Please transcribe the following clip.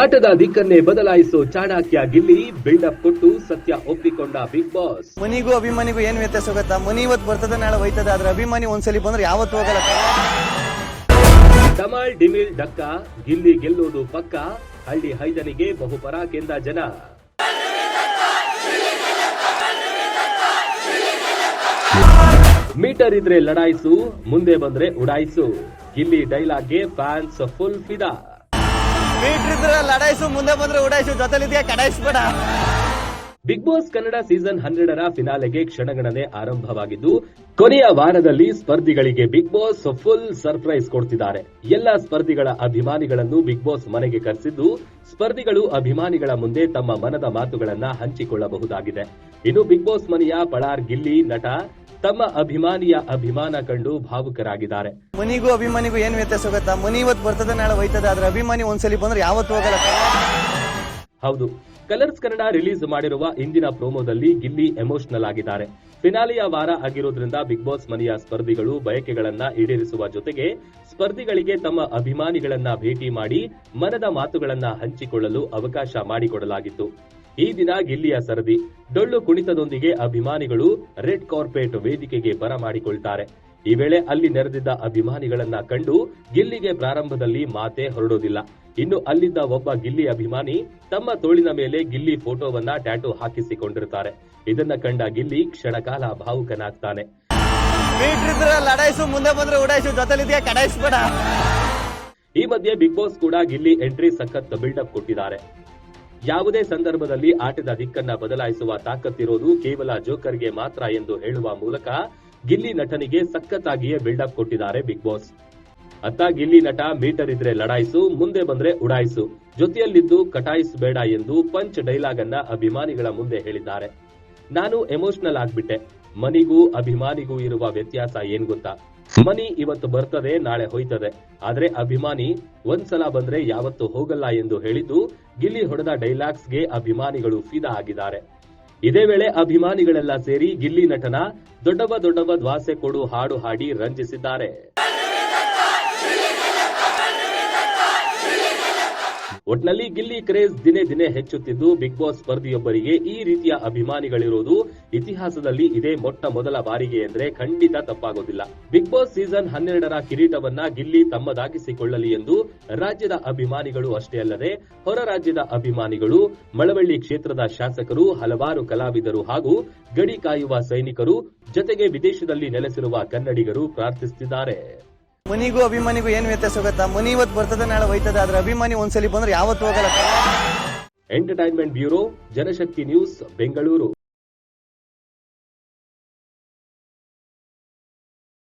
ಆಟದ ದಿಕ್ಕನ್ನೇ ಬದಲಾಯಿಸೋ ಚಾಣಾಕ್ಯ ಗಿಲ್ಲಿ ಬಿಲ್ಡಪ್ ಕೊಟ್ಟು ಸತ್ಯ ಒಪ್ಪಿಕೊಂಡ ಬಿಗ್ ಬಾಸ್ ಮನಿಗೂ ಅಭಿಮಾನಿಗೂ ಏನ್ ವ್ಯತ್ಯಾಸ ಗೊತ್ತಾ? ಮನಿ ಇವತ್ತು ಬರ್ತದೆ ನಾಳೆ ಹೋಯ್ತದೆ ಆದ್ರೆ ಅಭಿಮಾನಿ ಒಂದ್ಸಲಿ ಬಂದ್ರೆ ಯಾವತ್ತು ಹೋಗಲ್ಲ. ಡಮಾಲ್ ಡಿಮಿಲ್ ಡಕ್ಕ ಗಿಲ್ಲಿ ಗೆಲ್ಲೋದು ಪಕ್ಕ ಹಳ್ಳಿ ಹೈದನಿಗೆ ಬಹುಪರಾಕೆಂದ ಜನ. ಮೀಟರ್ ಇದ್ರೆ ಲಡಾಯಿಸು ಮುಂದೆ ಬಂದ್ರೆ ಉಡಾಯಿಸು. ಗಿಲ್ಲಿ ಡೈಲಾಗ್ಗೆ ಫ್ಯಾನ್ಸ್ ಫುಲ್ ಫಿದಾ ಮುಂದೆ ಬಂದ್ರೆ ಬಿಗ್ ಬಾಸ್ ಕನ್ನಡ ಸೀಸನ್ ಹನ್ನೆರಡರ ಫಿನಾಲೆಗೆ ಕ್ಷಣಗಣನೆ ಆರಂಭವಾಗಿದ್ದು, ಕೊನೆಯ ವಾರದಲ್ಲಿ ಸ್ಪರ್ಧಿಗಳಿಗೆ ಬಿಗ್ ಬಾಸ್ ಫುಲ್ ಸರ್ಪ್ರೈಸ್ ಕೊಡ್ತಿದ್ದಾರೆ. ಎಲ್ಲ ಸ್ಪರ್ಧಿಗಳ ಅಭಿಮಾನಿಗಳನ್ನು ಬಿಗ್ ಬಾಸ್ ಮನೆಗೆ ಕರೆಸಿದ್ದು, ಸ್ಪರ್ಧಿಗಳು ಅಭಿಮಾನಿಗಳ ಮುಂದೆ ತಮ್ಮ ಮನದ ಮಾತುಗಳನ್ನ ಹಂಚಿಕೊಳ್ಳಬಹುದಾಗಿದೆ. ಇನ್ನು ಬಿಗ್ ಬಾಸ್ ಮನೆಯ ಪಳಾರ್ ಗಿಲ್ಲಿ ನಟ ತಮ್ಮ ಅಭಿಮಾನಿಯ ಅಭಿಮಾನ ಕಂಡು ಭಾವುಕರಾಗಿದ್ದಾರೆ. ಮನಿಗೂ ಅಭಿಮಾನಿಗೂ ಏನ್ ವ್ಯತ್ಯಾಸ ಗೊತ್ತಾ? ಮನಿ ಇವತ್ತು ಬರ್ತದೆ ನಾಳೆ ಹೋಯ್ತದೆ ಆದ್ರೆ ಅಭಿಮಾನಿ ಒಂದ್ಸಲಿ ಬಂದ್ರೆ ಯಾವತ್ತು ಹೋಗಲ್ಲ. ಹೌದು. ಕಲರ್ಸ್ ಕನ್ನಡ ರಿಲೀಸ್ ಮಾಡಿರುವ ಇಂದಿನ ಪ್ರೋಮೋದಲ್ಲಿ ಗಿಲ್ಲಿ ಎಮೋಷನಲ್ ಆಗಿದ್ದಾರೆ. ಫಿನಾಲಿಯ ವಾರ ಆಗಿರೋದ್ರಿಂದ ಬಿಗ್ ಬಾಸ್ ಮನೆಯ ಸ್ಪರ್ಧಿಗಳು ಬಯಕೆಗಳನ್ನ ಈಡೇರಿಸುವ ಜೊತೆಗೆ ಸ್ಪರ್ಧಿಗಳಿಗೆ ತಮ್ಮ ಅಭಿಮಾನಿಗಳನ್ನ ಭೇಟಿ ಮಾಡಿ ಮನದ ಮಾತುಗಳನ್ನ ಹಂಚಿಕೊಳ್ಳಲು ಅವಕಾಶ ಮಾಡಿಕೊಡಲಾಗಿತ್ತು. ಈ ದಿನ ಗಿಲ್ಲಿಯ ಸರದಿ. ಡೊಳ್ಳು ಕುಣಿತದೊಂದಿಗೆ ಅಭಿಮಾನಿಗಳು ರೆಡ್ ಕಾರ್ಪೆಟ್ ವೇದಿಕೆಗೆ ಬರಮಾಡಿಕೊಳ್ತಾರೆ ಈ ವೇಳೆ ಅಲ್ಲಿ ನೆರೆದಿದ್ದ ಅಭಿಮಾನಿಗಳನ್ನ ಕಂಡು ಗಿಲ್ಲಿಗೆ ಪ್ರಾರಂಭದಲ್ಲಿ ಮಾತೆ ಹೊರಡೋದಿಲ್ಲ. ಇನ್ನು ಅಲ್ಲಿದ್ದ ಒಬ್ಬ ಗಿಲ್ಲಿ ಅಭಿಮಾನಿ ತಮ್ಮ ತೋಳಿನ ಮೇಲೆ ಗಿಲ್ಲಿ ಫೋಟೋವನ್ನ ಟ್ಯಾಟೂ ಹಾಕಿಸಿಕೊಂಡಿರುತ್ತಾರೆ ಇದನ್ನ ಕಂಡ ಗಿಲ್ಲಿ ಕ್ಷಣಕಾಲ ಭಾವುಕನಾಗ್ತಾನೆ. ಲಡಾಯಿಸು ಮುಂದೆ ಬಂದ್ರೆ ಉಡಾಯಿಸು ಜೊತೆಲಿದ್ಯಾ ಕಡಾಯಿಸ್ಬೇಡ ಈ ಮಧ್ಯೆ ಬಿಗ್ ಬಾಸ್ ಕೂಡ ಗಿಲ್ಲಿ ಎಂಟ್ರಿ ಸಖತ್ ಬಿಲ್ಡಪ್ ಕೊಟ್ಟಿದ್ದಾರೆ. ಯಾವುದೇ ಸಂದರ್ಭದಲ್ಲಿ ಆಟದ ದಿಕ್ಕನ್ನ ಬದಲಾಯಿಸುವ ತಾಕತ್ತಿರೋದು ಕೇವಲ ಜೋಕರ್ಗೆ ಮಾತ್ರ ಎಂದು ಹೇಳುವ ಮೂಲಕ ಗಿಲ್ಲಿ ನಟನಿಗೆ ಸಖತ್ತಾಗಿಯೇ ಬಿಲ್ಡಪ್ ಕೊಟ್ಟಿದ್ದಾರೆ ಬಿಗ್ ಬಾಸ್. ಅತ್ತ ಗಿಲ್ಲಿ ನಟ ಮೀಟರ್ ಇದ್ರೆ ಲಡಾಯಿಸು, ಮುಂದೆ ಬಂದ್ರೆ ಉಡಾಯಿಸು, ಜೊತೆಯಲ್ಲಿದ್ದು ಕಟಾಯಿಸಬೇಡ ಎಂದು ಪಂಚ್ ಡೈಲಾಗ್ ಅನ್ನ ಅಭಿಮಾನಿಗಳ ಮುಂದೆ ಹೇಳಿದ್ದಾರೆ. ನಾನು ಎಮೋಷನಲ್ ಆಗ್ಬಿಟ್ಟೆ. ಮನಿಗೂ ಅಭಿಮಾನಿಗೂ ಇರುವ ವ್ಯತ್ಯಾಸ ಏನ್ ಗೊತ್ತಾ? ಮನಿ ಇವತ್ತು ಬರ್ತದೆ, ನಾಳೆ ಹೋಯ್ತದೆ. ಆದ್ರೆ ಅಭಿಮಾನಿ, ಒಂದ್ಸಲ ಬಂದ್ರೆ ಯಾವತ್ತು ಹೋಗಲ್ಲ ಎಂದು ಹೇಳಿದ್ದು ಗಿಲ್ಲಿ ಹೊಡೆದ ಡೈಲಾಗ್ಸ್ಗೆ ಅಭಿಮಾನಿಗಳು ಫಿದಾ ಆಗಿದ್ದಾರೆ. ಇದೇ ವೇಳೆ ಅಭಿಮಾನಿಗಳೆಲ್ಲ ಸೇರಿ ಗಿಲ್ಲಿ ನಟನ ದೊಡ್ಡವ ದೊಡ್ಡವ ದ್ವಾಸೆ ಕೊಡು ಹಾಡು ಹಾಡಿ ರಂಜಿಸಿದ್ದಾರೆ. ಒಟ್ನಲ್ಲಿ ಗಿಲ್ಲಿ ಕ್ರೇಜ್ ದಿನೇ ದಿನೇ ಹೆಚ್ಚುತ್ತಿದ್ದು ಬಿಗ್ ಬಾಸ್ ಸ್ಪರ್ಧಿಯೊಬ್ಬರಿಗೆ ಈ ರೀತಿಯ ಅಭಿಮಾನಿಗಳಿರೋದು ಇತಿಹಾಸದಲ್ಲಿ ಇದೇ ಮೊಟ್ಟ ಮೊದಲ ಬಾರಿಗೆ ಎಂದ್ರೆ ಖಂಡಿತ ತಪ್ಪಾಗೋದಿಲ್ಲ. ಬಿಗ್ ಬಾಸ್ ಸೀಸನ್ ಹನ್ನೆರಡರ ಕಿರೀಟವನ್ನ ಗಿಲ್ಲಿ ತಮ್ಮದಾಗಿಸಿಕೊಳ್ಳಲಿ ಎಂದು ರಾಜ್ಯದ ಅಭಿಮಾನಿಗಳು ಅಷ್ಟೇ ಅಲ್ಲದೆ ಹೊರ ರಾಜ್ಯದ ಅಭಿಮಾನಿಗಳು, ಮಳವಳ್ಳಿ ಕ್ಷೇತ್ರದ ಶಾಸಕರು, ಹಲವಾರು ಕಲಾವಿದರು ಹಾಗೂ ಗಡಿ ಕಾಯುವ ಸೈನಿಕರು ಜೊತೆಗೆ ವಿದೇಶದಲ್ಲಿ ನೆಲೆಸಿರುವ ಕನ್ನಡಿಗರು ಪ್ರಾರ್ಥಿಸುತ್ತಿದ್ದಾರೆ. ಮನಿಗೂ ಅಭಿಮಾನಿಗೂ ಏನ್ ವ್ಯತ್ಯಾಸ ಗೊತ್ತಾ? ಮನಿ ಇವತ್ತು ಬರ್ತದೆ, ನಾಳೆ ಹೋಯ್ತದೆ. ಆದ್ರೆ ಅಭಿಮಾನಿ ಒಂದ್ಸಲಿ ಬಂದ್ರೆ ಯಾವತ್ತು ಹೋಗಲ್ಲ. Entertainment bureau Janashakti news, Bengaluru.